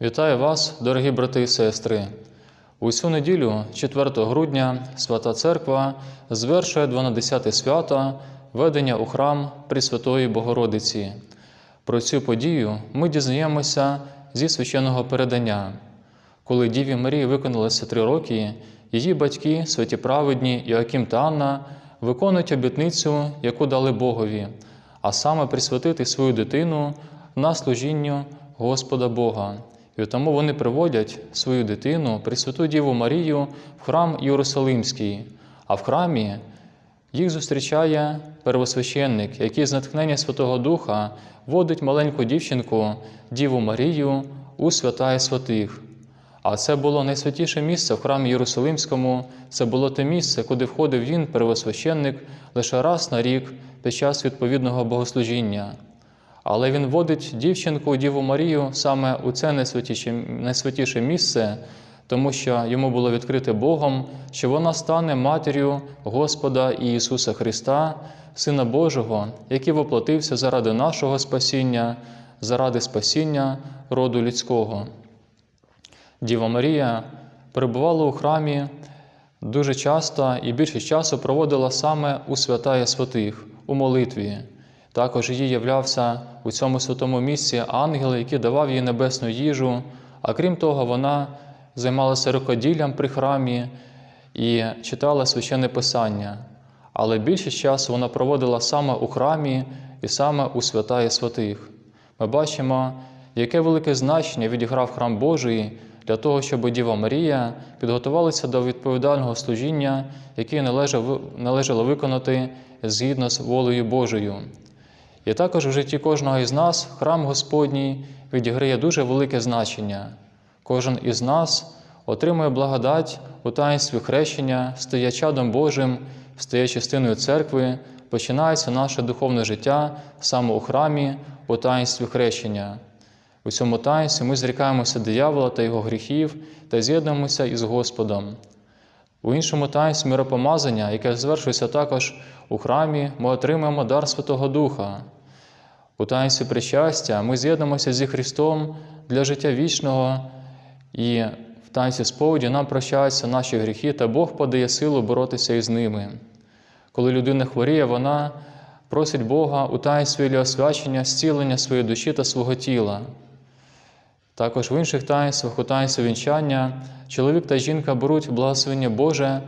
Вітаю вас, дорогі брати і сестри. У цю неділю, 4 грудня, Свята Церква звершує 12 свято ведення у храм Пресвятої Богородиці. Про цю подію ми дізнаємося зі священного передання. Коли Діві Марії виконалося три роки, її батьки, святі праведні Іоаким та Анна, виконують обітницю, яку дали Богові, а саме присвятити свою дитину на служінню Господа Бога. І тому вони приводять свою дитину, Пресвяту Діву Марію, в храм Єрусалимський, а в храмі їх зустрічає первосвященник, який з натхнення Святого Духа водить маленьку дівчинку, Діву Марію, у свята і святих. А це було найсвятіше місце в храмі Єрусалимському. Це було те місце, куди входив він, первосвященник, лише раз на рік під час відповідного богослужіння. Але він водить дівчинку, Діву Марію, саме у це найсвятіше, найсвятіше місце, тому що йому було відкрите Богом, що вона стане матір'ю Господа Ісуса Христа, Сина Божого, який воплотився заради нашого спасіння, заради спасіння роду людського. Діва Марія перебувала у храмі дуже часто і більшість часу проводила саме у святая святих, у молитві. Також їй являвся у цьому святому місці ангел, який давав їй небесну їжу, а крім того, вона займалася рукоділлям при храмі і читала священне писання. Але більшість часу вона проводила саме у храмі і саме у святая святих. Ми бачимо, яке велике значення відіграв храм Божий для того, щоб Діва Марія підготувалася до відповідального служіння, яке належало виконати згідно з волею Божою. І також в житті кожного із нас храм Господній відіграє дуже велике значення. Кожен із нас отримує благодать у таїнстві хрещення, стає чадом Божим, стає частиною церкви, починається наше духовне життя саме у храмі, у таїнстві хрещення. У цьому таїнстві ми зрікаємося диявола та його гріхів та з'єднуємося із Господом. У іншому таїнстві миропомазання, яке звершується також у храмі, ми отримаємо дар Святого Духа. У таїнстві причастя ми з'єднуємося зі Христом для життя вічного, і в таїнстві сповіді нам прощаються наші гріхи, та Бог подає силу боротися із ними. Коли людина хворіє, вона просить Бога у таїнстві для освячення, зцілення своєї душі та свого тіла. Також в інших таїнствах, у таїнстві вінчання, чоловік та жінка беруть благословення Боже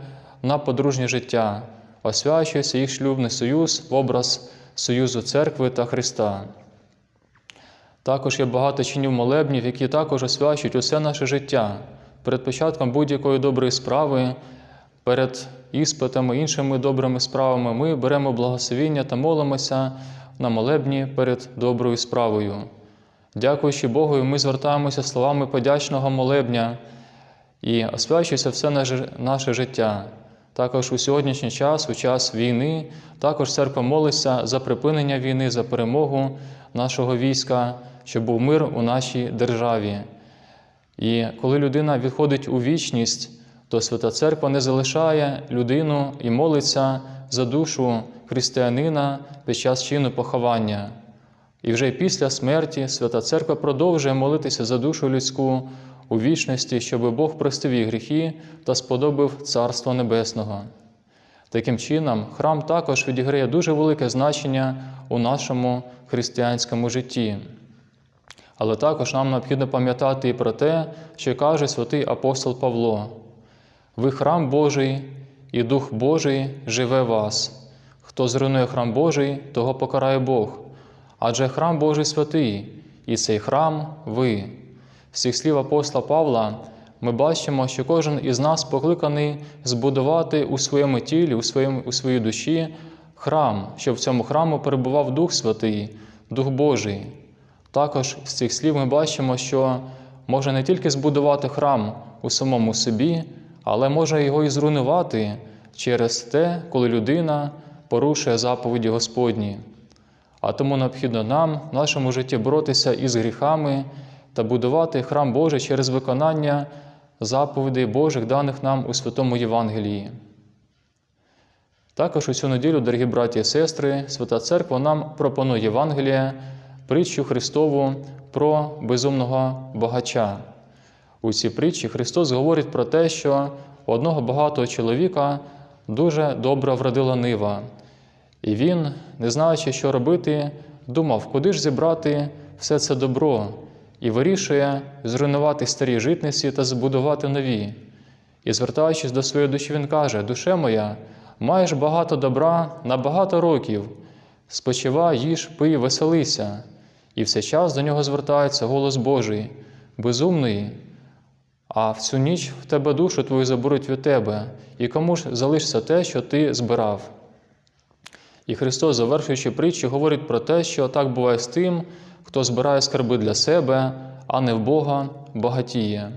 на подружнє життя, освячується їх шлюбний союз образ Союзу церкви та Христа. Також є багато чинів молебнів, які також освячують усе наше життя перед початком будь-якої доброї справи, перед іспитами, іншими добрими справами. Ми беремо благословіння та молимося на молебні перед доброю справою. Дякуючи Богу, ми звертаємося словами подячного молебня і освячується все наше життя. Також у сьогоднішній час, у час війни, також церква молиться за припинення війни, за перемогу нашого війська, щоб був мир у нашій державі. І коли людина відходить у вічність, то Свята Церква не залишає людину і молиться за душу християнина під час чину поховання. І вже після смерті Свята Церква продовжує молитися за душу людську у вічності, щоб Бог простив її гріхи та сподобав Царство Небесного. Таким чином, храм також відіграє дуже велике значення у нашому християнському житті. Але також нам необхідно пам'ятати і про те, що каже святий апостол Павло: ви храм Божий, і Дух Божий живе вас. Хто зруйнує храм Божий, того покарає Бог. Адже храм Божий святий, і цей храм ви. З цих слів апостола Павла ми бачимо, що кожен із нас покликаний збудувати у своєму тілі, у, своєму, у своїй душі храм, щоб в цьому храму перебував Дух Святий, Дух Божий. Також з цих слів ми бачимо, що може не тільки збудувати храм у самому собі, але може його і зруйнувати через те, коли людина порушує заповіді Господні. А тому необхідно нам в нашому житті боротися із гріхами та будувати храм Божий через виконання заповідей Божих, даних нам у Святому Євангелії. Також у цю неділю, дорогі браті і сестри, Свята Церква нам пропонує Євангелія, притчу Христову про безумного багача. У цій притчі Христос говорить про те, що у одного багатого чоловіка дуже добре вродила нива, і він, не знаючи, що робити, думав, куди ж зібрати все це добро, і вирішує зруйнувати старі житниці та збудувати нові. І, звертаючись до своєї душі, він каже: Душе моя, маєш багато добра на багато років, спочивай, їж, пий, веселися. І все час до нього звертається голос Божий, безумний, а в цю ніч в тебе душу твою заберуть від тебе, і кому ж залишиться те, що ти збирав. І Христос, завершуючи притчу, говорить про те, що так буває з тим, хто збирає скарби для себе, а не в Бога багатіє.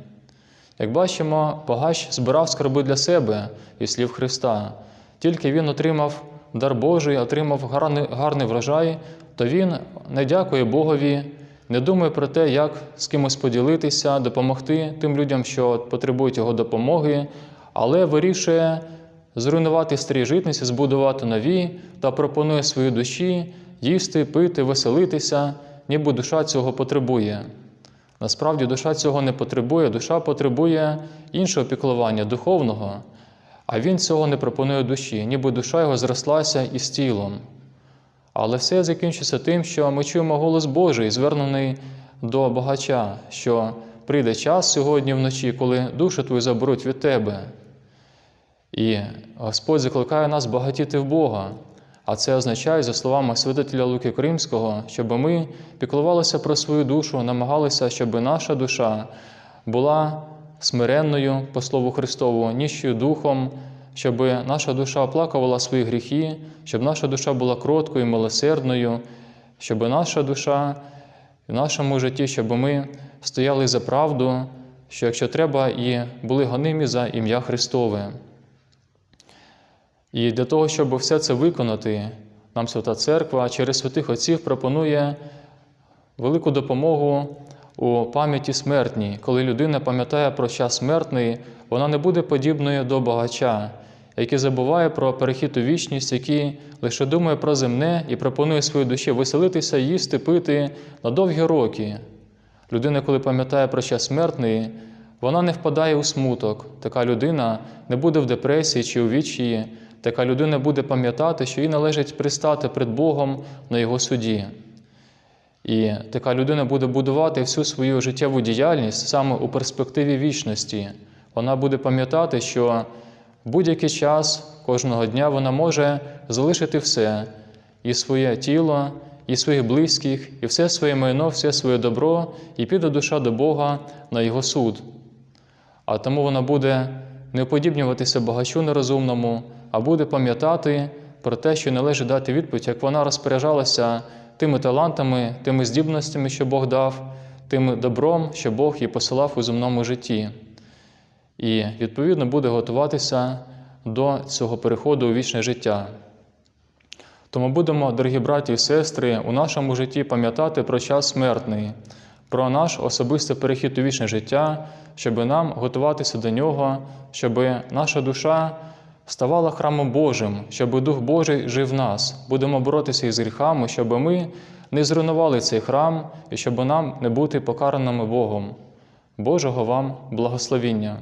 Як бачимо, погач збирав скарби для себе і слів Христа. Тільки він отримав дар Божий, отримав гарний врожай, то він не дякує Богові, не думає про те, як з кимось поділитися, допомогти тим людям, що потребують його допомоги, але вирішує зруйнувати старі житниці, збудувати нові та пропонує своїй душі їсти, пити, веселитися, ніби душа цього потребує. Насправді душа цього не потребує, душа потребує іншого піклування, духовного, а він цього не пропонує душі, ніби душа його зрослася із тілом. Але все закінчиться тим, що ми чуємо голос Божий, звернений до багача, що прийде час сьогодні вночі, коли душу твою заберуть від тебе. І Господь закликає нас багатіти в Бога. А це означає, за словами святителя Луки Кримського, щоб ми піклувалися про свою душу, намагалися, щоб наша душа була смиренною, по Слову Христову, ніщою духом, щоб наша душа оплакувала свої гріхи, щоб наша душа була кроткою, милосердною, щоб наша душа в нашому житті, щоб ми стояли за правду, що якщо треба, і були гонимі за ім'я Христове. І для того, щоб все це виконати, нам Свята Церква через святих Отців пропонує велику допомогу у пам'яті смертній. Коли людина пам'ятає про час смертний, вона не буде подібною до багача, який забуває про перехід у вічність, який лише думає про земне і пропонує своїй душі веселитися, їсти, пити на довгі роки. Людина, коли пам'ятає про час смертний, вона не впадає у смуток. Така людина не буде в депресії чи у вічії. Така людина буде пам'ятати, що їй належить пристати перед Богом на Його суді. І така людина буде будувати всю свою життєву діяльність саме у перспективі вічності. Вона буде пам'ятати, що будь-який час кожного дня вона може залишити все і своє тіло, і своїх близьких, і все своє майно, все своє добро, і піде душа до Бога на Його суд. А тому вона буде не уподібнюватися багачу нерозумному, а буде пам'ятати про те, що належить дати відповідь, як вона розпоряджалася тими талантами, тими здібностями, що Бог дав, тим добром, що Бог їй посилав у земному житті. І, відповідно, буде готуватися до цього переходу у вічне життя. Тому будемо, дорогі браті і сестри, у нашому житті пам'ятати про час смертний, про наш особистий перехід у вічне життя, щоб нам готуватися до нього, щоб наша душа ставала храмом Божим, щоб Дух Божий жив в нас. Будемо боротися із гріхами, щоб ми не зруйнували цей храм і щоб нам не бути покараними Богом. Божого вам благословіння!